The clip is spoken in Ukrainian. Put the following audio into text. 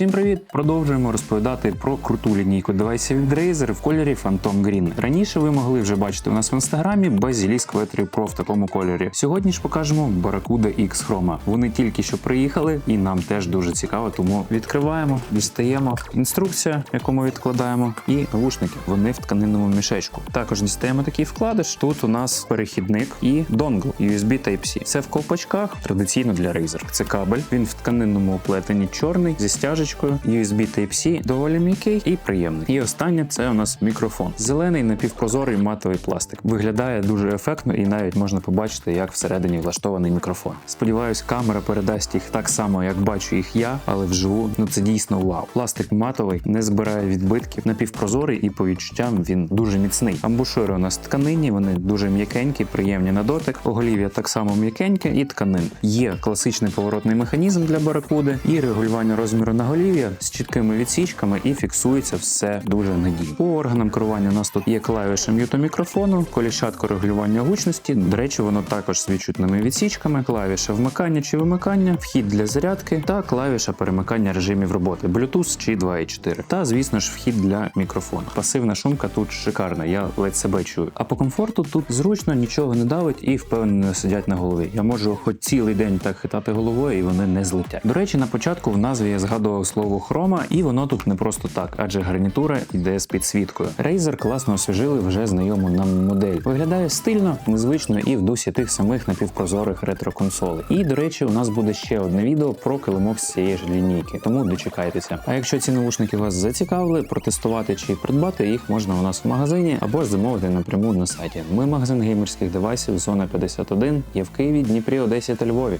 Всім привіт! Продовжуємо розповідати про круту лінійку девайсів від Razer в кольорі Phantom Green. Раніше ви могли вже бачити у нас в інстаграмі Basilisk V3 Pro в такому кольорі. Сьогодні ж покажемо Barracuda X Chroma. Вони тільки що приїхали, і нам теж дуже цікаво, тому відкриваємо, дістаємо інструкція, яку ми відкладаємо, і навушники. Вони в тканинному мішечку. Також дістаємо такий вкладиш. Тут у нас перехідник і донгл USB Type-C. Це в ковпачках традиційно для Razer. Це кабель. Він в тканинному оплетенні чорний зі стяжечкою. USB Type-C доволі м'який і приємний. І останнє це у нас мікрофон. Зелений напівпрозорий матовий пластик. Виглядає дуже ефектно і навіть можна побачити, як всередині влаштований мікрофон. Сподіваюсь, камера передасть їх так само, як бачу їх я, але вживу ну це дійсно вау. Пластик матовий, не збирає відбитків, напівпрозорий і по відчуттям він дуже міцний. Амбушури у нас тканині, вони дуже м'якенькі, приємні на дотик. Оголів'я так само м'якеньке і тканин. Є класичний поворотний механізм для баракуди і регулювання розміру наголів'я з чіткими відсічками і фіксується все дуже надійно. По органам керування у нас тут є клавіша м'юту мікрофону, коліщатко регулювання гучності. До речі, воно також з відчутними відсічками, клавіша вмикання чи вимикання, вхід для зарядки та клавіша перемикання режимів роботи Bluetooth чи 2.4. Та звісно ж вхід для мікрофону. Пасивна шумка тут шикарна, я ледь себе чую. А по комфорту тут зручно нічого не давить і впевнено сидять на голові. Я можу хоч цілий день так хитати головою, і вони не злетять. До речі, на початку в назві я згадував слово хрома, і воно тут не просто так, адже гарнітура йде з підсвіткою. Razer класно освіжили вже знайому нам модель. Виглядає стильно, незвично і в дусі тих самих напівпрозорих ретро-консолей. І до речі, у нас буде ще одне відео про килимок з цієї ж лінійки, тому дочекайтеся. А якщо ці наушники вас зацікавили, протестувати чи придбати їх можна у нас в магазині або ж замовити напряму на сайті. Ми магазин геймерських девайсів Зона 51 є в Києві, Дніпрі, Одесі та Львові.